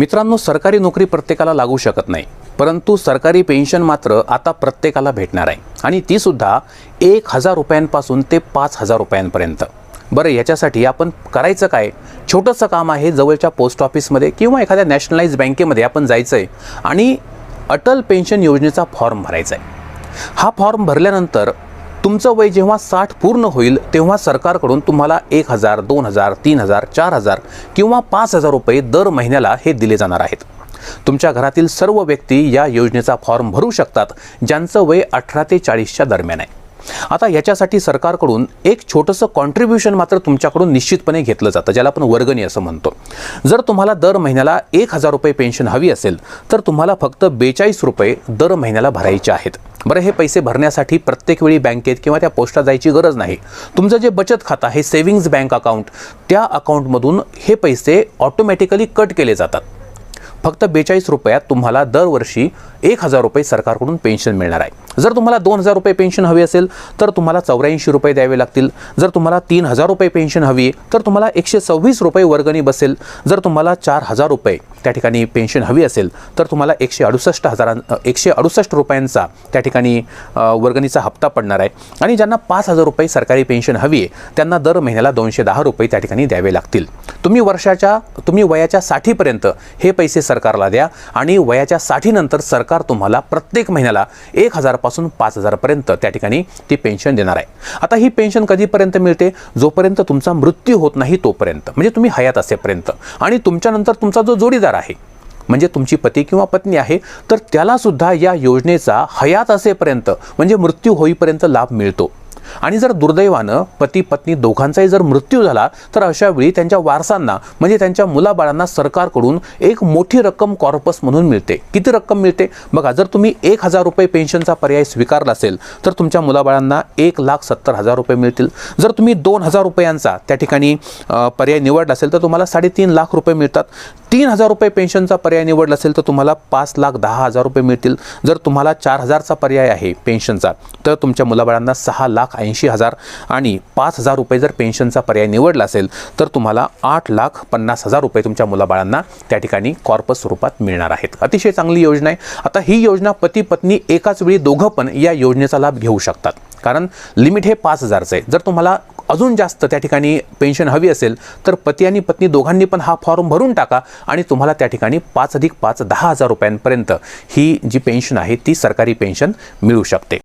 मित्रांनो सरकारी नोकरी प्रत्येकाला लागू शकत नाही परंतु सरकारी पेन्शन मात्र आता प्रत्येकाला भेटणार आहे. आणि ती सुद्धा एक हजार रुपयांपासून ते पाच हजार रुपयांपर्यंत. बरं याच्यासाठी आपण करायचं काय? छोटंसं काम आहे जवळच्या पोस्ट ऑफिसमध्ये किंवा एखाद्या नॅशनलाइज बँकेमध्ये आपण जायचं आहे आणि अटल पेन्शन योजनेचा फॉर्म भरायचा आहे हा फॉर्म भरल्यानंतर तुमचं वय जेव्हा साठ पूर्ण होईल तेव्हा सरकारकडून तुम्हाला एक हजार दोन हजार तीन हजार चार हजार किंवा पाच हजार रुपये दर महिन्याला हे दिले जाणार आहेत. तुमच्या घरातील सर्व व्यक्ती या योजनेचा फॉर्म भरू शकतात ज्यांचं वय अठरा ते चाळीसच्या दरम्यान आहे. आता याच्यासाठी सरकारकडून एक छोटंसं कॉन्ट्रीब्युशन मात्र तुमच्याकडून निश्चितपणे घेतलं जातं ज्याला आपण वर्गणी असं म्हणतो. जर तुम्हाला दर महिन्याला एक हजार रुपये पेन्शन हवी असेल तर तुम्हाला फक्त बेचाळीस रुपये दर महिन्याला भरायचे आहेत. बरं हे पैसे भरण्यासाठी प्रत्येक वेळी बँकेत किंवा त्या पोस्टात जायची गरज नाही. तुमचं जे बचत खातं आहे सेव्हिंग्ज बँक अकाउंट त्या अकाउंटमधून हे पैसे ऑटोमॅटिकली कट केले जातात. फक्त बेचाळीस रुपयात तुम्हाला दरवर्षी एक हजार रुपये सरकारकडून पेन्शन मिळणार आहे. जर तुम्हाला दोन हजार रुपये पेन्शन हवी असेल तर तुम्हाला चौऱ्याऐंशी रुपये द्यावे लागतील. जर तुम्हाला तीन हजार रुपये पेन्शन हवी आहे, तर तुम्हाला एकशे सव्वीस रुपये वर्गणी बसेल. जर तुम्हाला चार हजार रुपये त्या ठिकाणी पेन्शन हवी असेल तर तुम्हाला एकशे अडुसष्ट हजारां एकशे अडुसष्ट रुपयांचा त्या ठिकाणी वर्गणीचा हप्ता पडणार आहे. आणि ज्यांना पाच हजार रुपये सरकारी पेन्शन हवी आहे त्यांना दर महिन्याला दोनशे दहा रुपये त्या ठिकाणी द्यावे लागतील. तुम्ही वर्षाच्या तुम्ही वयाच्या साठीपर्यंत हे पैसे सरकारला द्या आणि वयाच्या साठीनंतर सरकार तुम्हाला प्रत्येक महिन्याला एक हजारपासून पाच हजारपर्यंत त्या ठिकाणी ती पेन्शन देणार आहे. आता ही पेन्शन कधीपर्यंत मिळते? जोपर्यंत तुमचा मृत्यू होत नाही तोपर्यंत. म्हणजे तुम्ही हयात असेपर्यंत. आणि तुमच्यानंतर तुमचा जो जोडीदार आहे. म्हणजे तुमची पती किंवा पत्नी आहे तर त्याला सुद्धा या योजनेचा हयात असेपर्यंत म्हणजे मृत्यू होईपर्यंत लाभ मिळतो. आणि जर दुर्दैवानं पती पत्नी दोघांचाही जर मृत्यू झाला तर अशा वेळी त्यांच्या वारसांना म्हणजे त्यांच्या मुलाबाळांना सरकारकडून एक मोठी रक्कम कॉर्पस म्हणून मिळते. किती रक्कम मिळते? बघा जर तुम्ही एक हजार रुपये पेन्शनचा पर्याय स्वीकारला असेल तर तुमच्या मुलाबाळांना एक लाख सत्तर हजार रुपये मिळतील. जर तुम्ही दोन हजार रुपयांचा त्या ठिकाणी पर्याय निवडला असेल तर तुम्हाला साडेतीन लाख रुपये मिळतात. तीन हजार रुपये पेन्शनचा पर्याय निवडला असेल तर तुम्हाला पाच लाख दहा हजार रुपये मिळतील. जर तुम्हाला चार हजारचा पर्याय आहे पेन्शनचा तर तुमच्या मुलाबाळांना सहा लाख ऐंशी हजार आणि पाच हजार रुपये जर पेन्शनचा पर्याय निवडला असेल तर तुम्हाला आठ लाख पन्नास हजार रुपये तुमच्या मुलाबाळांना त्या ठिकाणी कॉर्पस स्वरूपात मिळणार आहेत. अतिशय चांगली योजना आहे. आता ही योजना पती पत्नी एकाच वेळी दोघं पण या योजनेचा लाभ घेऊ शकतात. कारण लिमिट हे पाच हजारचं आहे. जर तुम्हाला अजून जास्त त्या ठिकाणी पेन्शन हवी असेल तर पती आणि पत्नी दोघांनी पण हा फॉर्म भरून टाका आणि तुम्हाला त्या ठिकाणी पाच अधिक पाच दहा हजार रुपयांपर्यंत ही जी पेन्शन आहे ती सरकारी पेन्शन मिळू शकते.